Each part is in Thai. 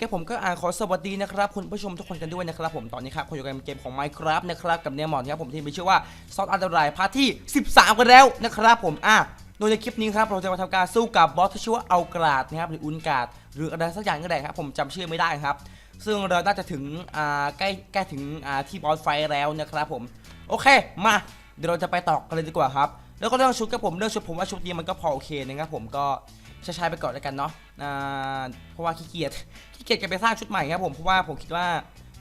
ครับผมก็อ่าขอสวัสดีนะครับคุณผู้ชมทุกคนกันด้วยนะครับผมตอนนี้ครับคุณอยู่ในเกมของ Minecraft นะครับกับเนี่ยหมอนครับผมที่มีชื่อว่าซอสอันตรายพาร์ทที่ 13 กันแล้วนะครับผมอะโดยในคลิปนี้ครับเราจะมาทำการสู้กับบอสที่ชื่อว่าเอากราดนะครับหรืออุนกาดหรืออะไรสักอย่างก็ได้ครับผมจำชื่อไม่ได้ครับ ซึ่งเราน่าจะถึงอ่าใกล้ใกล้ถึงอ่าที่บอสไฟแล้วนะครับผมโอเคมาเดี๋ยวเราจะไปต่อกันเลยดีกว่าครับแล้วก็เรื่องชุดครับผมเรื่องชุดผมว่าชุดนี้มันก็พอโอเคนะครับผมก็ ใช้ใช้ไปก่อนแล้วกันเนาะเพราะว่าขี้เกียจขี้เกียจจะไปสร้างชุดใหม่ครับผมเพราะว่าผมคิดว่า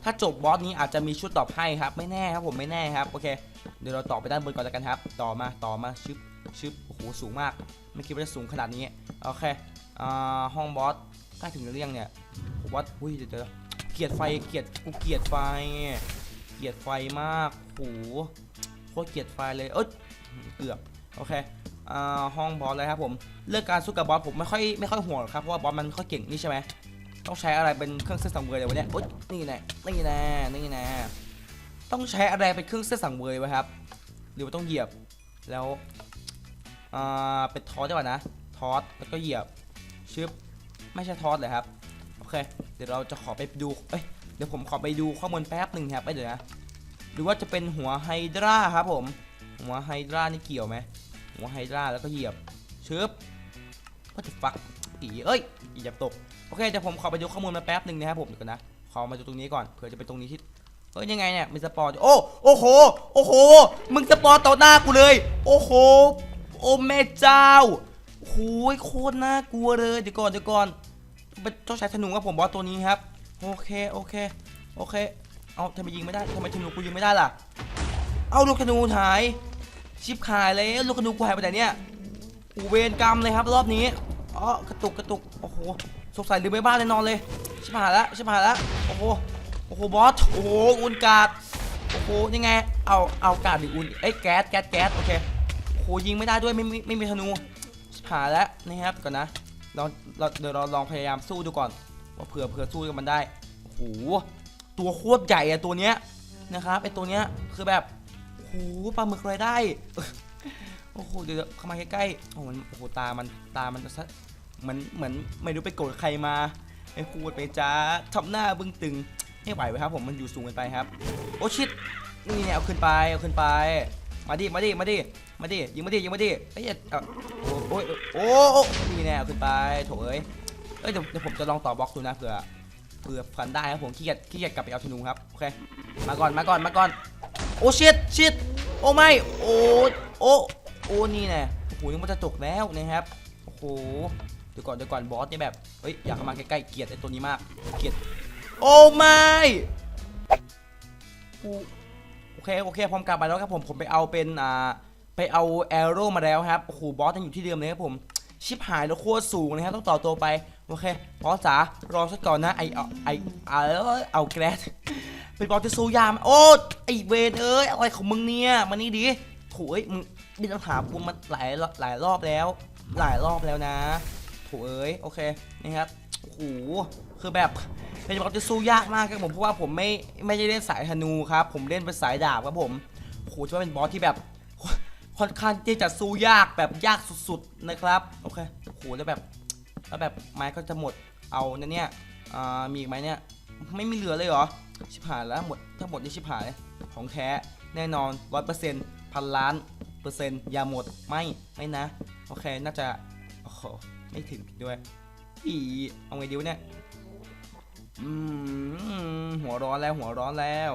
ถ้าจบบอสนี้อาจจะมีชุดตอบให้ครับไม่แน่ครับผมไม่แน่ครับโอเคเดี๋ยวเราต่อไปด้านบนก่อนแล้วกันครับ ต่อมาต่อมาชึบชึบโอ้โหสูงมาก ไม่คิดว่าจะสูงขนาดนี้โอเคอ่าห้องบอสใกล้ถึงหรืองเนี่ยผมว่าอุ้ยเดี๋ยวเดี๋ยวเกียดไฟเกียดกูเกียดไฟ เกียดไฟมากโหโคตรเกียดไฟเลยเอ้ยเกือบโอเค ห้องบอสเลยครับผมเรื่องการสู้กับบอสผมไม่ค่อยไม่ค่อยห่วงครับเพราะว่าบอสมันไม่ค่อยเก่งนี่ใช่ไหมต้องใช้อะไรเป็นเครื่องเส้นสังเวยเลยวะเนี่ยโอ๊ยนี่น่นี่น่นี่น่ต้องใช้อะไรเป็นเครื่องเส้นสังเวยวะครับหรือว่าต้องเหยียบแล้วอ่าเป็นทอสได้ป่ะนะทอสแล้วก็เหยียบชึบไม่ใช่ทอสเลยครับโอเค เดี๋ยวเราจะขอไปดูเอ้ยเดี๋ยวผมขอไปดูข้อมูลแป๊บหนึ่งครับไปเดี๋ยวนะหรือว่าจะเป็นหัวไฮดราครับผมหัวไฮดรานี่เกี่ยวไหม หัวไฮดราแล้วก็เหยียบชึบว่าจะฟักอีเอ้ยอีเหยียบตกโอเคเดี๋ยวผมขอไปดูข้อมูลมาแป๊บหนึ่งนะครับผมเดี๋ยวก่อนนะขอมาดูตรงนี้ก่อนเผื่อจะเป็นตรงนี้ที่เฮ้ยยังไงเนี่ยมีสปอร์โอ้โอ้โหโอ้โหมึงสปอร์ต่อหน้ากูเลย โอ้โหโอ้แม่เจ้าโอ้โหโคตรน่ากลัวเลยเดี๋ยวก่อนเดี๋ยวก่อนเป็นเจ้าชายธนูครับผมบอสตัวนี้ครับโอเคโอเคโอเคเอาทำไมยิงไม่ได้ทำไมธนูกูยิงไม่ได้ล่ะ เอาลูกธนูหาย ชิบหายเลยลูกธนูกูหายไปไหนเนี่ยอูเวรกรรมเลยครับรอบนี้อ๋อกระตุกกระตุกโอ้โหสงสัยลืมไปบ้านแน่นอนเลยชิบหายแล้วชิบหายแล้วโอ้โหโอ้โหบอสโอ้โหอุนกาดโอ้โหยังไงเอาเอากาดหรืออุนเอ้ยแก๊สแก๊สแก๊สโอเคโอ้โหยิงไม่ได้ด้วยไม่ไม่ไม่มีธนูชิบหายแล้วนะครับก่อนนะเราเราเดี๋ยวเราลองพยายามสู้ดูก่อนว่าเผื่อเผื่อสู้กับมันได้โอ้โหตัวโคตรใหญ่อะตัวเนี้ยนะครับไอตัวเนี้ยคือแบบ หปลาหมึกรายได้ โอ้โห เดี๋ยวเข้ามาใกล้ๆ โอ้โหมันโอ้โห ตามัน ตามันซะเหมือนเหมือนไม่รู้ไปโกรธใครมาไอ้พูดไปจ้าทำหน้าบึ้งตึง ไม่ไหวไว้ครับผมมันอยู่สูงเกินไปครับ โอ้ชิด นี่เนี่ยเอาขึ้นไป เอาขึ้นไป มาดิ มาดิ มาดิ มาดิ ยิงมาดิ ยิงมาดิเอ้ยเอาโอ้ยโอ้โอ้นี่แน่เอาขึ้นไป โถเอ้ยเอ้ยเดี๋ยวเดี๋ยวผมจะลองต่อบล็อกดูนะเผื่อเผื่อฟันได้ครับผมขี้เกียจขี้เกียจกลับไปเอาธนูครับ โอเค มาก่อน มาก่อน มาก่อน โอ้ชิดชิดโอ้ไม่โอ้โอ้โอ้นี่แน่โอ้โหยังมันจะตกแล้วนะครับโอ้โหเดี๋ยวก่อนเดี๋ยวก่อนบอสเนี่ยแบบเฮ้ยอยากเข้ามาใกล้ๆเกลียดไอ้ตัวนี้มากเกลียดโอ้ไม่โอ้โอเคโอเคพร้อมกลับมาแล้วครับผมผมไปเอาเป็นอ่าไปเอาแอโร่มาแล้วครับโอ้โหบอสยังอยู่ที่เดิมเลยครับผมชิบหายแล้วโคตรสูงนะครับต้องต่อตัวไปโอเคบอสจ๋ารอสักก่อนนะไอเอาไอเอาเอาแกรส เป็นบอลที่สู้ยามโอ้ไอเวนเอ้ยอะไรของมึงเนี่ยมานี่ดิโถเอ้ยมึงดินถามกูมาหลายหลายรอบแล้ว หลายรอบแล้วนะโถเอ้ยโอเคนี่ครับโอ้โหคือแบบเป็นบอลที่สู้ยากมากครับผมเพราะว่าผมไม่ไม่ได้เล่นสายธนูครับผมเล่นเป็นสายดาบครับผมโอ้โหถือว่าเป็นบอสที่แบบค่อนข้างที่จะสู้ยากแบบยากสุดๆนะครับโอเคโอ้โหแล้วแบบแล้วแบบไม้ก็จะหมดเอานะเนี่ยอ่ามีอีกไหมเนี่ย ไม่มีเหลือเลยเหรอ ชิบหายแล้วหมดทั้งหมดนี่ชิบหายของแท้แน่นอนร้อยเปอร์เซ็นต์พันล้านเปอร์เซ็นต์อย่าหมดไม่ไม่นะ โอเคน่าจะโอ้โหไม่ถึงด้วยอีเอาไงดีวเนี่ยอืมหัวร้อนแล้วหัวร้อนแล้ว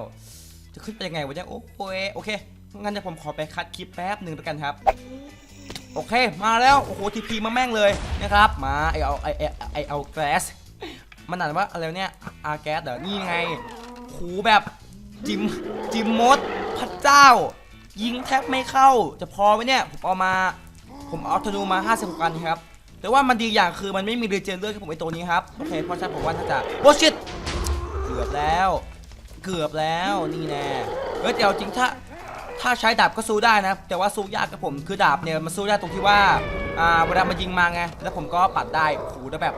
จะขึ้นไปยังไงวะเนี่ยโอ้โหโอเคงั้นเดี๋ยวผมขอไปคัดคลิปแป๊บหนึ่งแล้วกันครับ โอเค มาแล้ว โอ้โหทีพีมาแม่งเลยนะครับ มาไอเอาไอไอไอเอาแกลส มันอ่านว่าอะไรวเนี่ยอาแก๊สเหรอนี่ไงหูแบบจิมจิมมดพระเจ้า ยิงแทบไม่เข้า จะพอไหมเนี่ย ผมเอามา ผมเอาธนูมา50กันครับ แต่ว่ามันดีอย่างคือมันไม่มีเรเจนเลือดครับผมไอตัวนี้ครับ โอเค เพราะฉะนั้นผมว่าน่าจะโอ้ชิตเกือบแล้ว เกือบแล้วนี่แน่เฮ้ยแต่เอาจริงถ้าถ้าใช้ดาบก็สู้ได้นะ แต่ว่าสู้ยากกับผมคือดาบเนี่ยมันสู้ได้ตรงที่ว่าอ่าเวลามันยิงมาไงแล้วผมก็ปัดได้โอ้โหแล้วแบบ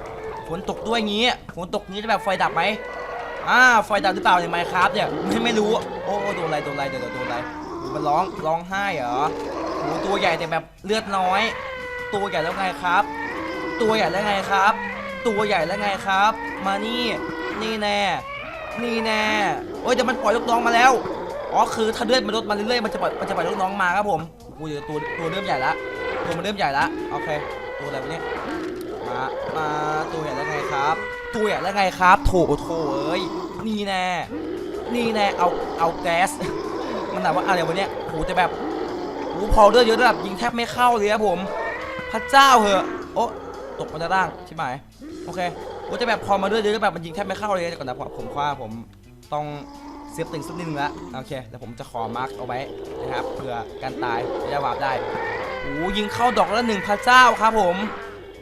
ฝนตกด้วยงี้ฝนตกนี้จะแบบไฟดับไหมอ่าไฟดับหรือเปล่าในไมค์ครับเนี่ยไม่ไม่รู้โอ้โดนอะไรโดนอะไรเดี๋ยวเดี๋ยวโดนอะไรมันร้องร้องไห้เหรอโอ้ตัวใหญ่แต่แบบเลือดน้อย ตัวใหญ่แล้วไงครับ ตัวใหญ่แล้วไงครับ ตัวใหญ่แล้วไงครับ มานี่นี่แน่นี่แน่โอ้ยแต่มันปล่อยลูกน้องมาแล้วอ๋อคือถ้าเลือดมันลดมาเรื่อยๆมันจะปล่อยมันจะปล่อยลูกน้องมาครับผมโอ้ยเดี๋ยวตัวตัวเริ่มใหญ่ละตัวมันเริ่มใหญ่ละโอเคตัวอะไรวะเนี่ย มามาตัวใหญ่แล้วไงครับตัวใหญ่แล้วไงครับ โถโถเอ้ยนี่แน่นี่แน่เอาเอาแก๊สมันแบบว่าอะไรวะเนี่ยโหแต่แบบโอ้พอเลือดเยอะระดับยิงแทบไม่เข้าเลยครับผม พระเจ้าเหอะโอ้ตกมาด้านล่างใช่ไหมโอเคโอ้แต่แบบพอมาเลือดเยอะแบบมันยิงแทบไม่เข้าเลยแต่ก่อนนะผมว่าผมต้องเซฟตึงสักนิดนึงละโอเคแต่ผมจะขอมาร์กเอาไว้นะครับเผื่อการตายจะวาร์ปได้โอ้ยิงเข้าดอกละหนึ่งพระเจ้าครับผม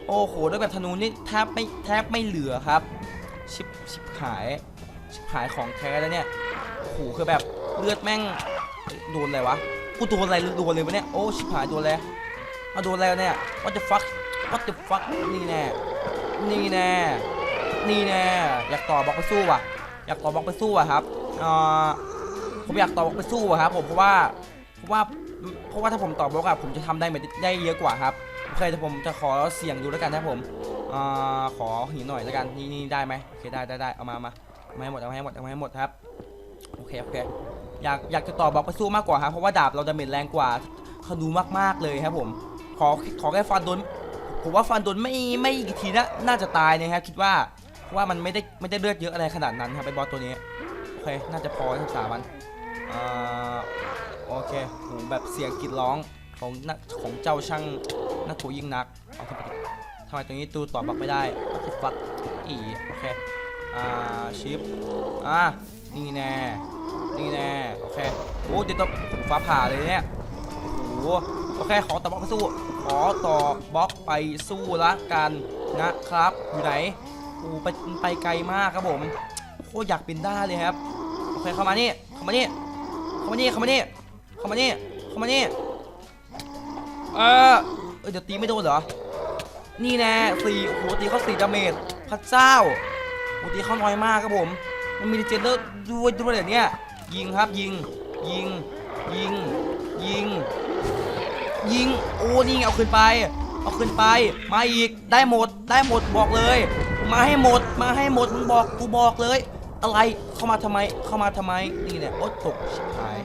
โอ้โหด้วยแบบธนูนี่แทบไม่แทบไม่เหลือครับ ชิบชิบหาย ชิบหายของแท้แล้วเนี่ยโอ้โหคือแบบเลือดแม่งโดนอะไรวะกูโดนอะไรโดนเลยวะเนี่ยโอ้ชิบหายโดนอะไรเอาโดนอะไรวเนี่ย what the fuck what the fuck นี่แน่นี่แน่นี่แน่อยากต่อบล็อกไปสู้ว่ะ อยากต่อบล็อกไปสู้อะครับอ่อผมอยากต่อบล็อกไปสู้อะครับผมเพราะว่าเพราะว่าเพราะว่าถ้าผมต่อบล็อกอะผมจะทำได้ไม่ได้เยอะกว่าครับ โอเคแต่ผมจะขอเสี่ยงดูแล้วกันนะผมอ่อขอหินหน่อยแล้วกันนี่นี่ได้ไหมโอเคได้ได้ได้เอามามาเอามาให้หมดเอามาให้หมดเอามาให้หมดครับโอเคโอเคอยากอยากจะต่อบล็อกไปสู้มากกว่าครับเพราะว่าดาบเราดาเมจแรงกว่าเขาดูมากๆเลยครับผมขอขอแค่ฟันโดนผมว่าฟันโดนไม่ไม่กี่ทีนะน่าจะตายนะครับคิดว่าเพราะว่ามันไม่ได้ไม่ได้เลือดเยอะอะไรขนาดนั้นครับไอ้บอสตัวนี้โอเคน่าจะพอทั้งสามมันอ่าโอเคโหแบบเสียงกรีดร้องของนักของเจ้าช่าง นักถูยิ่งนักเอาทำไมทำไมตรงนี้ตูต่อบบล็อกไม่ได้ก็ฟักอีโอเคอ่าชิปอ่านี่แน่นี่แน่โอเคโอ้เดี๋ยวต้องฟ้าผ่าเลยเนี่ยโอ้โหโอเคขอต่อบล็อกไปสู้ขอต่อบล็อกไปสู้ละกันนะครับอยู่ไหนโอ้ไปไปไกลมากครับผมโคตรอยากบินได้เลยครับโอเคเข้ามานี่เข้ามานี่เข้ามานี่เข้ามานี่เข้ามานี่เข้ามานี่เออ เอยเดี๋ยวตีไม่โดนเหรอ นี่แน่สี่โอ้โหตีเขาสี่ดาเมจพระเจ้าโอ้ตีเขาน้อยมากครับผม มันมีดเจนเดอร์ด้วยด้วยเหรอเนี่ยยิงครับยิง ยิง ยิง ยิง ยิง โอ้นี่ไงเอาขึ้นไป เอาขึ้นไป มาอีก ได้หมด ได้หมด บอกเลย มาให้หมด มาให้หมด มึงบอก กูบอกเลย อะไร เข้ามาทำไม เข้ามาทำไม นี่เนี่ยโอ๊ยตกชิบหาย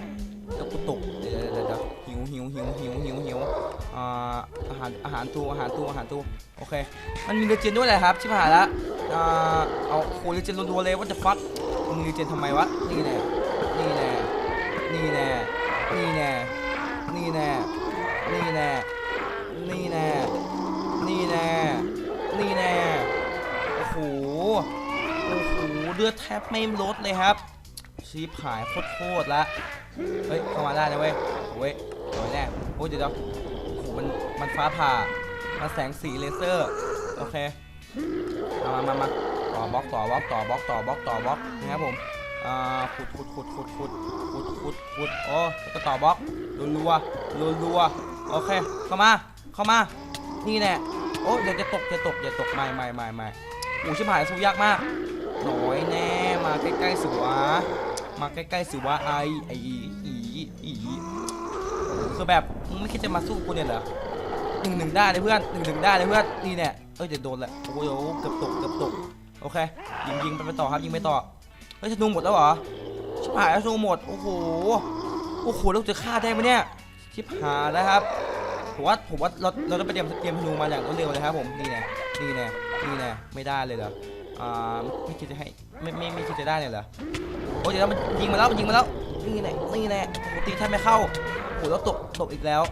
แล้วกูตก เดี๋ยวเดี๋ยวหิวหิวหิวหิวหิวหิวอ่า หารอาหารตู้อาหารตู้อาหารตู้โอเค มันมีเรเจนด้วยแหละครับ ชิบหายละอ่าเอาโคเรเจนรัวๆเลยว่าจะฟักมึงเรเจนทำไมวะ นี่แน่ นี่แน่ นี่แน่ นี่แน่ นี่แน่ นี่แน่ นี่แน่ นี่แน่ นี่แน่ โอ้โห โอ้โห เลือดแทบไม่ลดเลยครับชีพหายโคตรๆละ เฮ้ยเข้ามาได้นะเว้ยโอ้ยสวยแน่โอ้ยเดี๋ยวเดี๋ยวโอ้โห มันมันฟ้าผ่ามันแสงสีเลเซอร์โอเคเอามามามาต่อบล็อกต่อบล็อกต่อบล็อกต่อบล็อกต่อบล็อกนะครับผมอ่าขุดขุดขุดขุดขุดขุดขุดขุดโอ้ก็ต่อบล็อกรัวรัวรัวรัวโอเคเข้ามาเข้ามานี่แน่โอ้เดี๋ยวจะตกจะตกอย่าตกไม่ไม่ไม่ไม่โอ้ชิบหายสู้ยากมากน้อยแน่มาใกล้ๆสิวะมาใกล้ๆสิวะไอไอ คือแบบมึงไม่คิดจะมาสู้กูเนี่ยเหรอหนึ่งหนึ่งได้เลยเพื่อนหนึ่งหนึ่งได้เลยเพื่อนนี่เนี่ยเอ้ยเดี๋ยวโดนแหละโอ้โหเกือบตกเกือบตกโอเคยิงยิงไปต่อครับยิงไปต่อเฮ้ยธนูหมดแล้วเหรอชิบหายธนูหมดโอ้โหโอ้โหเราจะฆ่าได้ไหมเนี่ยชิบหายแล้วครับผมว่าผมว่าเราเราต้องไปเตรียมเตรียมธนูมาอย่างรวดเร็วเลยครับผมนี่แน่นี่แน่นี่แน่ไม่ได้เลยเหรออ่าไม่คิดจะให้ไม่ไม่ไม่คิดจะได้เลยเหรอโอ้ยเดี๋ยวมันยิงมาแล้วมันยิงมาแล้ว นี่แน่นี่แน่โอ้โหตีแทบไม่เข้าโอ้โหแล้วตกตกอีกแล้ว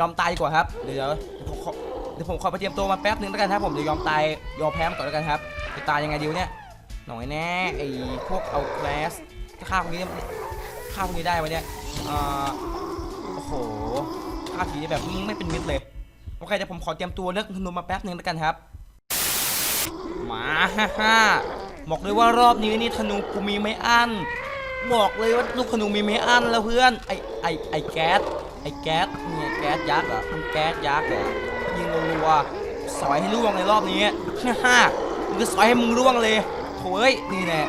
ยอมตายดีกว่าครับ เดี๋ยวผมขอเดี๋ยวผมขอไปเตรียมตัวมาแป๊บนึงแล้วกันครับผมเดี๋ยวยอมตายยอมแพ้มาก่อนแล้วกันครับจะตายยังไงดีวเนี่ยหน่อยแน่ไอ้พวกเอาแคลสฆ่าพวกนี้ฆ่าพวกนี้ได้วะเนี่ยอ่าโอ้โหฆ่าทีแบบไม่เป็นมิตรเลยโอเคเดี๋ยวผมขอเตรียมตัวเลือกธนูมาแป๊บนึงแล้วกันครับมาฮ่าฮ่าบอกเลยว่ารอบนี้นี่ธนูกูมีไม่อั้น บอกเลยว่าลูกธนูมีไม่อั้นแล้วเพื่อน ไอไอไอแก๊ส ไอแก๊สเนี่ยแก๊สยักษ์เหรอมันแก๊สยักษ์เหรอยิงรัวๆสอยให้ร่วงในรอบนี้ฮ่าฮ่ามึงจะสอยให้มึงร่วงเลยโถ่เอ้ยนี่แน่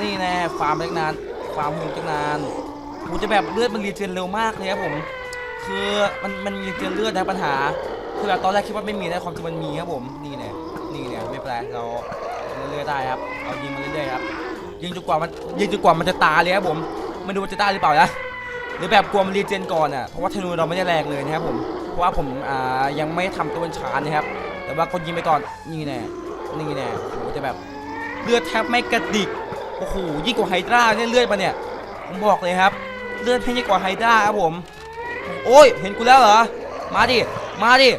นี่แน่ฟาร์มตั้งนานฟาร์มหุ่นตั้งนานกูจะแบบเลือดมันรีเจนเร็วมากเลยครับผม คือมันมันรีเจนเลือดนะปัญหา คือแบบตอนแรกคิดว่าไม่มีนะความจริงมันมีครับผมนี่แน่นี่เนี่ยไม่เป็นไรเราเรื่อยๆได้ครับ เอายิงมาเรื่อยๆครับ ยิงจนกว่ามันยิงจนกว่ามันจะตายเลยครับผมไม่รู้ว่าจะได้หรือเปล่านะหรือแบบกลัวมันรีเจนก่อนอะเพราะว่าธนูเราไม่ได้แรงเลยนะครับผมเพราะว่าผมอ่ายังไม่ทำตัวเป็นชานนะครับ แต่ว่าก็ยิงไปก่อนนี่แน่นี่แน่โอ้โหจะแบบเลือดแทบไม่กระดิกโอ้โหยิ่งกว่าไฮดราเนี่ยเลือดมาเนี่ยผมบอกเลยครับ เลือดให้ยิ่งกว่าไฮดราครับผม โอ้ยเห็นกูแล้วเหรอมาดิมาดิ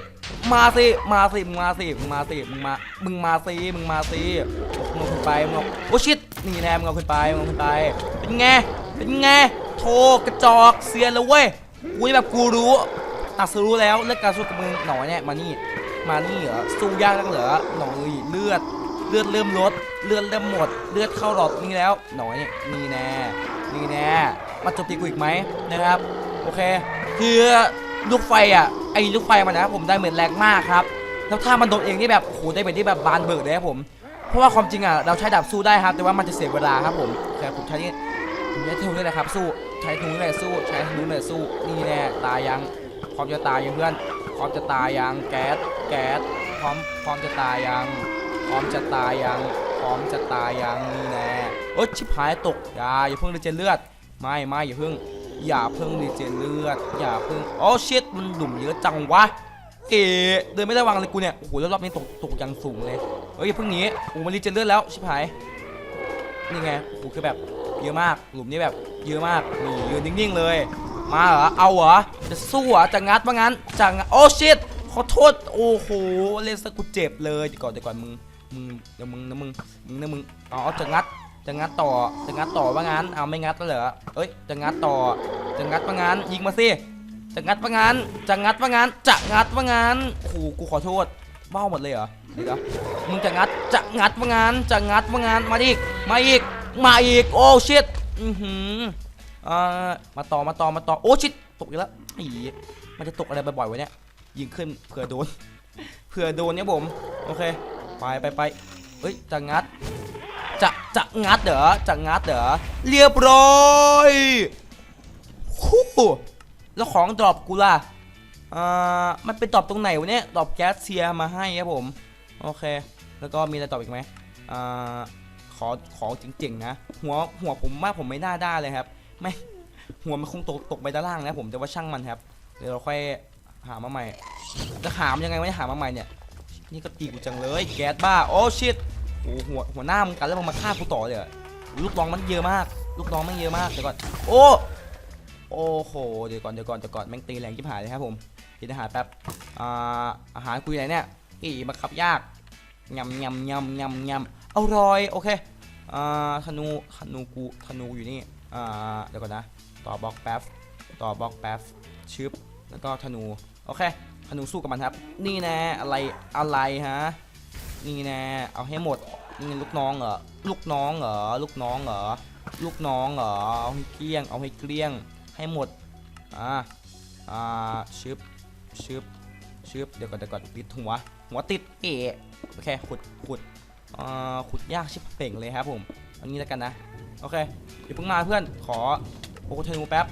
มาสิมาสิมึงมาสิมึงมาสิมึงมามึงมาสิมึงมาสิมึงเอาขึ้นไปมึงโอ้ชิต นี่แน่มึงเอาขึ้นไปมึงเอาขึ้นไป เป็นไง เป็นไง โทกระจอกเซียนแล้วเว้ยกูแบบกูรู้ ตัดสรู้แล้วเลือกการสู้กับมึงหน่อยเนี่ยมานี่ มานี่เหรอ สู้ยากนักเหรอหน่อยเลือด เลือดเริ่มลด เลือดเริ่มหมด เลือดเข้าหลอดนี่แล้ว หน่อยนี่แน่ นี่แน่ มาจมตีกูอีกไหมนะครับ โอเค คือลูกไฟอะ ไอ้ลูกไฟมันนะผมได้เหมือนแรงมากครับ แล้วถ้ามันโดนเองนี่แบบโอ้โหได้เหมือนที่แบบบานเบิกเลยครับผม เพราะว่าความจริงอะเราใช้ดาบสู้ได้ครับ แต่ว่ามันจะเสียเวลาครับผมแต่ผมใช้นี่ผมใช้ธนูนี่แหละครับสู้ใช้ธนูนี่แหละสู้ใช้ธนูนี่แหละสู้นี่แน่ตายยังพร้อมจะตายยังเพื่อนพร้อมจะตายยังแก๊สแก๊สพร้อมพร้อมจะตายยังพร้อมจะตายยังพร้อมจะตายยังนี่แน่โอ๊ยชิบหายตกอย่าอย่าเพิ่งรีเจนเลือด ไม่ไม่อย่าเพิ่งอย่าเพิ่งรีเจนเลือด อย่าเพิ่งโอ้ชิตมันหลุมเยอะจังวะ เอ๋เดินไม่ได้วางเลยกูเนี่ย โอ้โหแล้วรอบนี้ตกตกอย่างสูงเลย เฮ้ยเพิ่งหนีโอ้มันรีเจนเลือดแล้ว ชิบหาย นี่ไง โอ้โหคือแบบเยอะมาก หลุมนี้แบบเยอะมาก นี่ยืนนิ่งๆเลย มาเหรอ เอาเหรอ จะสู้เหรอ จะงัดว่างั้น จะงัดโอ้ชิตขอโทษ โอ้โห เล่นสกูเจ็บเลยเดี๋ยวก่อนเดี๋ยวก่อนมึง มึงเดี๋ยวมึงนะมึง มึงนะมึง อ๋อ จะงัด จะงัดต่อ จะงัดต่อว่างั้น เอาไม่งัดแล้วเหรอเอ้ย จะงัดต่อ จะงัดว่างั้น ยิงมาสิ จะงัดว่างั้นจะงัดว่างั้นจะงัดว่างั้นโอ้โหกูขอโทษเบ้าหมดเลยเหรอเดี๋ยวนะมึงจะงัดจะงัดว่างั้นจะงัดว่างั้นมาอีกมาอีกมาอีกโอ้ชิตอือหืออ่ามาต่อมาต่อมาต่อโอ้ชิตตกอีกแล้วอีมันจะตกอะไรบ่อยๆวะเนี่ยยิงขึ้นเผื่อโดนเผื่อโดนเนี่ยผมโอเคไปไปไปเฮ้ยจะงัดจะจะงัดเหรอจะงัดเหรอเรียบร้อยคู่ แล้วของดรอปกูล่ะอ่ามันเป็นดรอปตรงไหนวะเนี่ยดรอปแก๊สเซียมาให้ครับผมโอเค แล้วก็มีอะไรตอบอีกไหมอ่าขอของจริงๆนะหัวหัวผมว่าผมไม่น่าได้เลยครับ ไม่หัวมันคงตกตกไปด้านล่างนะผมแต่ว่าช่างมันครับเดี๋ยวเราค่อยหามาใหม่จะหามยังไงวะเนี่หามาใหม่เนี่ยนี่ก็ตีกูจังเลยแก๊สบ้าโอ้ชิตโอ้หัวหัวหน้ามึงกันแล้วมึงมาฆ่ากูต่อเลยลูกน้องมันเยอะมาก ลูกน้องมันเยอะมากเดี๋ยวก่อนโอ้ โอ้โห เดี๋ยวก่อนเดี๋ยวก่อนเดี๋ยวก่อนแม่งตีแรงชิบหายเลยครับผมกินอาหารแป๊บอ่าอาหารคุยไหนเนี่ยอีมาขับยากยำยำยำยำยำอร่อยโอเคอ่าธนูธนูกูธนูอยู่นี่อ่าเดี๋ยวก่อนนะต่อบล็อกแป๊บต่อบล็อกแป๊บชึบแล้วก็ธนูโอเคธนูสู้กับมันครับ นี่น่อะไรอะไรฮะนี่น่เอาให้หมดนี่ลูกน้องเหรอลูกน้องเหรอลูกน้องเหรอลูกน้องเหรอเอาให้เกลี้ยง เอาให้เกลี้ยง ให้หมด อ่า อ่า ชึบ ชึบ ชึบ เดี๋ยวก่อนเดี๋ยวก่อนติดหัว หัวติดเอะโอเค ขุด ขุด อ่า ขุดยากชิบเป่งเลยครับผมอันนี้แล้วกันนะ โอเค เดี๋ยวเพิ่งมาเพื่อน ขอโอ้ธนูแป๊บ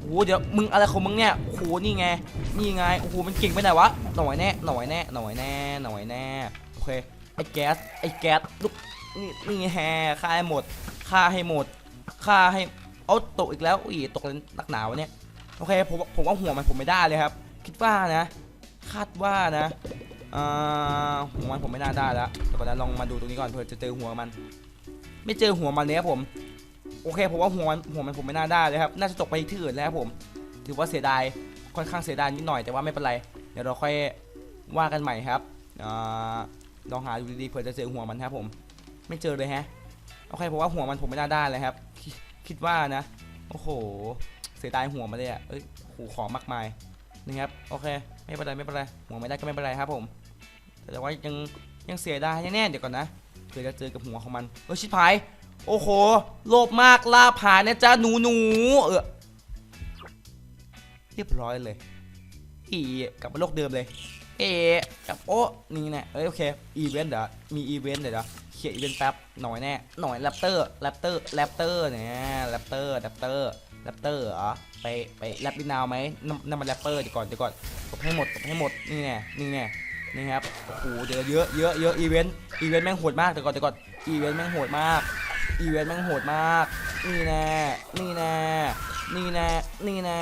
โอ้เดี๋ยวมึงอะไรของมึงเนี่ยโอ้โหนี่ไง นี่ไง โอ้โห มันเก่งไปไหนวะ หน่อยแน่ หน่อยแน่ หน่อยแน่ หน่อยแน่ โอเค ไอ้แก๊ส ไอ้แก๊ส ลูก นี่ นี่แฮฆ่าให้หมด ฆ่าให้หมด ฆ่าให้ เอาตกอีกแล้วอุ้ยตกเลยนักหนาวเนี่ยโอเคผมว่าผมว่าหัวมันผมไม่ได้เลยครับ คิดว่านะ คาดว่านะหัวมันผมไม่น่าได้แล้วเดี๋ยวก่อนนะลองมาดูตรงนี้ก่อนเพื่อจะเจอหัวมัน ไม่เจอหัวมันเลยครับผม โอเคผมว่าหัวมันหัวมันผมไม่น่าได้เลยครับ น่าจะตกไปที่อื่นแล้วครับผม ถือว่าเสียดายค่อนข้างเสียดายนิดหน่อยแต่ว่าไม่เป็นไร เดี๋ยวเราค่อยว่ากันใหม่ครับอลองหาดูดีๆเผื่อจะเจอหัวมันครับผม ไม่เจอเลยฮะ โอเคผมว่าหัวมันผมไม่น่าได้เลยครับ คิดว่านะ โอ้โห เสียดายหัวมาเลยอะเอ้ยโหของมากมายนี่ครับโอเค ไม่เป็นไรไม่เป็นไรหัวไม่ได้ก็ไม่เป็นไรครับผม แต่ว่ายังยังเสียดายแน่ๆเดี๋ยวก่อนนะเผื่อจะเจอกับหัวของมันเออชิบหายโอ้โหโลภมากล่าผ่านนะจ๊ะหนูหนูเออเรียบร้อยเลยอีกลับมาโลกเดิมเลย เอกลับโอ้นี่แน่เอ้ยโอเคอีเวนต์เดี๋ยวมีอีเวนต์เดี๋ยวียนอีเวนต์แป๊บหน่อยแน่หน่อยแรปเตอร์แรปเตอร์แรปเตอร์เนี่ยแรปเตอร์แรปเตอร์แรปเตอร์เหรอไปไปแรปดินาวไหมน้ำน้ำมันแรปเปอร์เดี๋ยวก่อนเดี๋ยวก่อนตบให้หมดตบให้หมดนี่แน่นี่แน่นี่ครับโอ้โหเดี๋ยวเยอะเยอะเยอะอีเวนต์อีเวนต์แม่งโหดมากเดี๋ยวก่อนเดี๋ยวก่อนอีเวนต์แม่งโหดมากอีเวนต์แม่งโหดมากนี่แน่นี่แน่ นี่แน่นี่แน่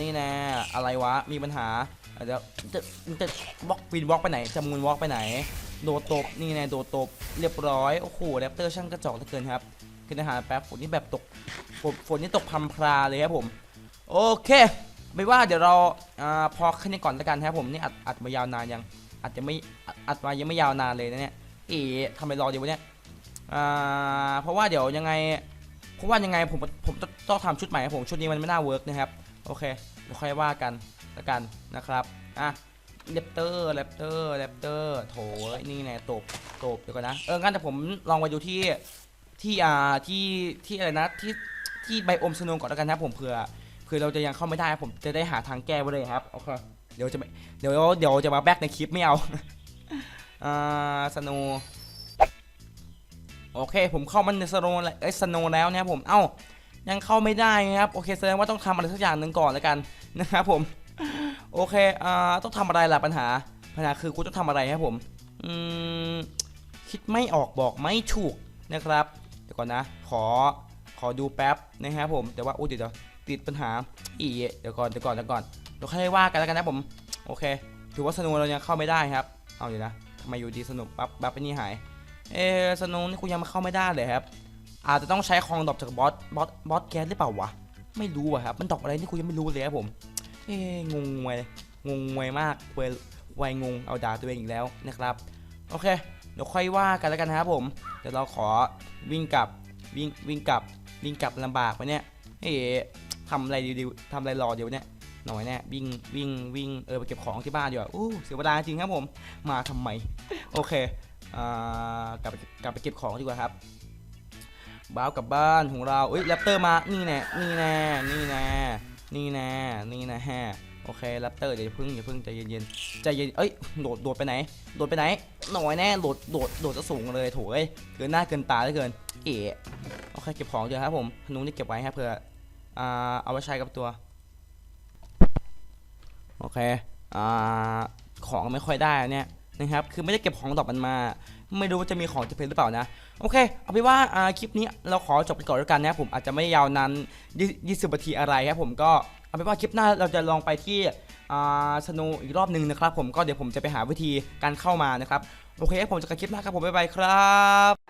นี่แน่อะไรวะ มีปัญหาเดี๋ยวจะจะบล็อกวินบล็อกไปไหนจะมูนบล็อกไปไหน โดดตบ นี่แน่โดดตบ เรียบร้อย โอ้โหแรปเตอร์ช่างกระจอกเหลือเกินครับกินอาหารแป๊บฝนนี่แบบตก ฝนฝนนี่ตกพรำพราเลยครับผม โอเค ไม่ว่าเดี๋ยวเราอ่าพอแค่นี้ก่อนแล้วกันครับผม นี่อัดอัดมายาวนานยังอัดจะไม่อัดมายังไม่ยาวนานเลยนะเนี่ย เอ๋ทำไมรอเดี๋ยวะเนี่ย อ่า เพราะว่าเดี๋ยวยังไง ราะว่ายังไงผมผมต้องทำชุดใหม่ผมชุดนี้มันไม่น่าเวิร์กนะครับโอเคเดี๋ยวค่อยว่ากันแล้วกันนะครับอะเลปเตอร์เลปเตอร์เลปเตอร์โถนี่แน่ตบตบเดี๋ยวก่อนนะเอองั้นแต่ผมลองไปดูที่ที่อ่าที่ที่อะไรนะที่ที่ไบโอมสโนว์ก่อนแล้วกันนะผมเผื่อคือเราจะยังเข้าไม่ได้ผมจะได้หาทางแก้ไว้เลยครับโอเคเดี๋ยวจะไม่เดี๋ยวเดี๋ยวจะมาแบกในคลิปไม่เอาอ่าสโน โอเค ผมเข้ามันในสโนเอ้ยสโนแล้วนะครับผม เอ้า ยังเข้าไม่ได้นะครับ โอเค แสดงว่าต้องทำอะไรสักอย่างหนึ่งก่อนแล้วกันนะครับผม โอเค อ่า ต้องทำอะไรล่ะปัญหา ปัญหาคือกูต้องทำอะไรครับผม อืม คิดไม่ออกบอกไม่ถูกนะครับ เดี๋ยวก่อนนะ ขอ ขอดูแป๊บนะครับผม แต่ว่าอุ้เดี๋ยวเดี๋ยวติดปัญหา อีเดี๋ยวก่อน เดี๋ยวก่อน เดี๋ยวก่อน เดี๋ยวค่อยว่ากันแล้วกันนะผม โอเค ถือว่าสนุกเรายังเข้าไม่ได้ครับ เอาเดี๋ยวนะทำไมอยู่ดีสนุกปั๊บปั๊บไปนี่หาย เอสนุกนี่กูยังมาเข้าไม่ได้เลยครับ อาจจะต้องใช้คองดรอปจากบอสบอสบอสแก๊สหรือเปล่าวะไม่รู้อะครับมันดรอปอะไรนี่กูยังไม่รู้เลยครับผมเอ๊ะงงงวยงงงวยมากเววัยงงเอาด่าตัวเองอีกแล้วนะครับโอเคเดี๋ยวค่อยว่ากันแล้วกันนะครับผมเดี๋ยวเราขอวิ่งกลับวิ่งวิ่งกลับวิ่งกลับลำบากไปเนี่ยเอ๊ะทำอะไรดีๆทำอะไรรอเดี๋ยวเนี่ยหน่อยแน่วิ่งวิ่งวิ่งเออไปเก็บของที่บ้านดีกว่าอู้เสียเวลาจริงครับผม มาทำไม โอเค กลับไปกลับไปเก็บของดีกว่าครับบ้าวกลับบ้านของเราเอ้ยแรปเตอร์มา นี่แน่ นี่แน่ นี่แน่ นี่แน่ นี่แน่ โอเคแรปเตอร์เดี๋ยวอย่าเพึ่งอย่าเพึ่งใจเย็นๆ ใจเย็น เอ้ย โดด โดดไปไหน โดดไปไหน หน่อยแน่ โดด โดด โดดจะสูงเลยโถเอ้ย เกินหน้าเกินตาเหลือเกิน เอ๋โอเคเก็บของเดี๋ยวครับผมพนุนี่เก็บไว้ครับเผื่อ อ่า เอาไว้ใช้กับตัว โอเค อ่า ของไม่ค่อยได้เนี่ย นะครับคือไม่ได้เก็บของดอกมันมา ไม่รู้ว่าจะมีของจะเป็นหรือเปล่านะ โอเค เอาไปนว่าคลิปนี้เราขอจบไปก่อนแล้วกันนะครับผมอาจจะไม่ยาวนานยี่สิบนาทีอะไรครับผมก็เอาไปนว่าคลิปหน้าเราจะลองไปที่สโนอีกรอบหนึ่งนะครับผมก็เดี๋ยวผมจะไปหาวิธีการเข้ามานะครับ โอเคผมจะกันคลิปหน้าครับผมบ๊ายบายครับ